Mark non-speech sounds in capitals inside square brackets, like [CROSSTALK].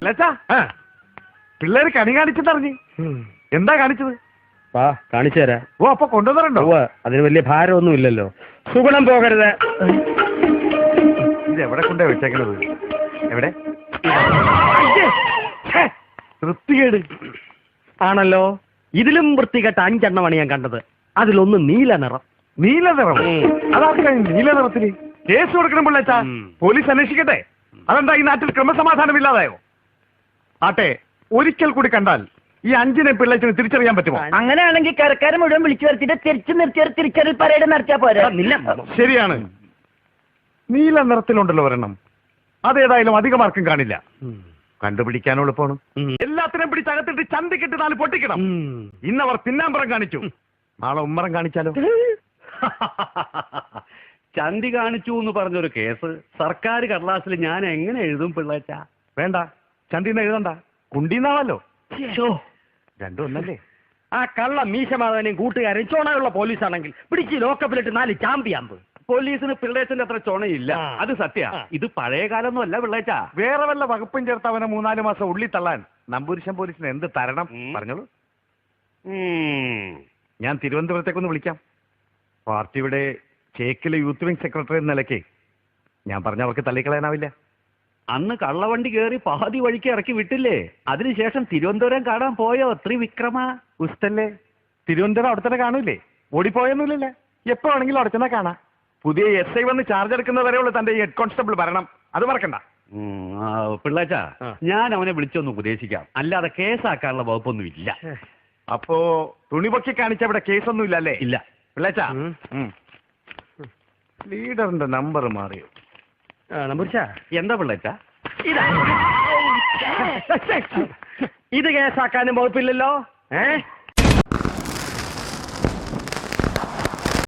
പിള്ളച്ചാ പിള്ളേര് കണി കാണിച്ചെന്നറിഞ്ഞ്. എന്താ കാണിച്ചത്? വാ കാണിച്ചു തരാം. ഓ അപ്പൊ കൊണ്ടുവന്നിട്ടുണ്ടോ? അതിന് വലിയ ഭാരമൊന്നും ഇല്ലല്ലോ. സുഗുണം പോകരുത്. ഇത് എവിടെ കൊണ്ടേ വെച്ചേക്കണത്? എവിടെ! വൃത്തികേട്. ആണല്ലോ? ഇതിലും വൃത്തികെട്ട അഞ്ചെണ്ണമാണ് ഞാൻ കണ്ടത്. അതിലൊന്ന് നീല നിറം. നീല നിറം? അതാർക്കാണ് നീല നിറത്തിന്? കേസ് കൊടുക്കണം പിള്ളച്ചാ. പോലീസ് അന്വേഷിക്കട്ടെ. അതെന്താ ഈ നാട്ടിൽ ക്രമസമാധാനം ഇല്ലാതായോ ആട്ടെ ഒരിക്കൽ കൂടി കണ്ടാൽ ഈ അഞ്ചിനെ പിള്ളേച്ചിനെ തിരിച്ചറിയാൻ പറ്റുമോ? അങ്ങനെയാണെങ്കിൽ കരക്കാരെ മുഴുവൻ വിളിച്ചു വരുത്തിട്ട് തിരിച്ചു നിർത്തി തിരിച്ചറിയൽ പരേഡ് നടത്തിയാ പോരെ? ശരിയാണ്. നീല നിറത്തിലുണ്ടല്ലോ ഒരെണ്ണം. അതേതായാലും അധികം ആർക്കും കാണില്ല. കണ്ടുപിടിക്കാനും എളുപ്പമാണ്. പിടിച്ച് അകത്തിട്ട് ചന്തിക്കിട്ട് നാല് പൊട്ടിക്കണം. ഇന്നവർ പിന്നാമ്പറം കാണിച്ചു. നാളെ ഉമ്മറം കാണിച്ചാലോ? [LAUGHS] ചന്തി കാണിച്ചു എന്ന് പറഞ്ഞൊരു കേസ്. സർക്കാർ കടലാസിൽ ഞാൻ എങ്ങനെ എഴുതും പിള്ളേച്ച? വേണ്ട. ചന്തിന്ന് എഴുതണ്ട. കുണ്ടിന്നാണല്ലോ. രണ്ടും ഒന്നല്ലേ? ആ കള്ള മീശമാധവനെയും കൂട്ടുകാരെയും ചോണയുള്ള പോലീസ് ആണെങ്കിൽ പിടിച്ച് ലോക്കപ്പിലിട്ട് നാല് ചാമ്പിയാമ്പ് പോലീസിന് പിള്ളേച്ചന്റെ അത്ര ചുണയില്ല. അത് സത്യ. ഇത് പഴയ കാലമൊന്നും അല്ല പിള്ളേച്ച. വേറെ വല്ല വകുപ്പും ചേർത്ത് അവനെ മൂന്നാൽ മാസം ഉള്ളി തള്ളാൻ. നമ്പൂരിശം പോലീസിന് എന്ത് തരണം. പറഞ്ഞോളൂ. ഞാൻ തിരുവനന്തപുരത്തേക്കൊന്ന് വിളിക്കാം. പാർട്ടിയുടെ ചേക്കിലെ യൂത്ത് വിംഗ് സെക്രട്ടറി എന്ന നിലയ്ക്ക്. ഞാൻ പറഞ്ഞ അവർക്ക് തള്ളിക്കളയാനാവില്ല. അന്ന് കള്ളവണ്ടി കയറി പാതി വഴിക്ക് ഇറക്കി വിട്ടില്ലേ? അതിനുശേഷം തിരുവനന്തപുരം കാണാൻ പോയോ ത്രിവിക്രമ? ഉസ്തല്ലേ? തിരുവനന്തപുരം അവിടെ തന്നെ കാണൂലേ ഓടിപ്പോയൊന്നുമില്ലല്ലേ? എപ്പോ വേണമെങ്കിലും അവിടെ തന്നെ കാണാം. പുതിയ എസ് ഐ വന്ന് ചാർജ് എടുക്കുന്നത് വരെയുള്ള തന്റെ ഹെഡ് കോൺസ്റ്റബിൾ ഭരണം. അത് മറക്കണ്ട. പിള്ളാച്ച ഞാൻ അവനെ വിളിച്ചൊന്ന് ഉപദേശിക്കാം. അല്ലാതെ കേസാക്കാനുള്ള വകുപ്പൊന്നും ഇല്ല. അപ്പോ തുണിപൊക്കി കാണിച്ച അവിടെ കേസൊന്നും ഇല്ലല്ലേ? ഇല്ല. പിള്ളേച്ചാ. ലീഡറിന്റെ നമ്പർ മാറിയോ? നമ്പൂരിച്ചാ? എന്താ പിള്ളേച്ച? ഇതാ. [LAUGHS] ഇത് കേസാക്കാനും വകുപ്പില്ലല്ലോ. ഏ?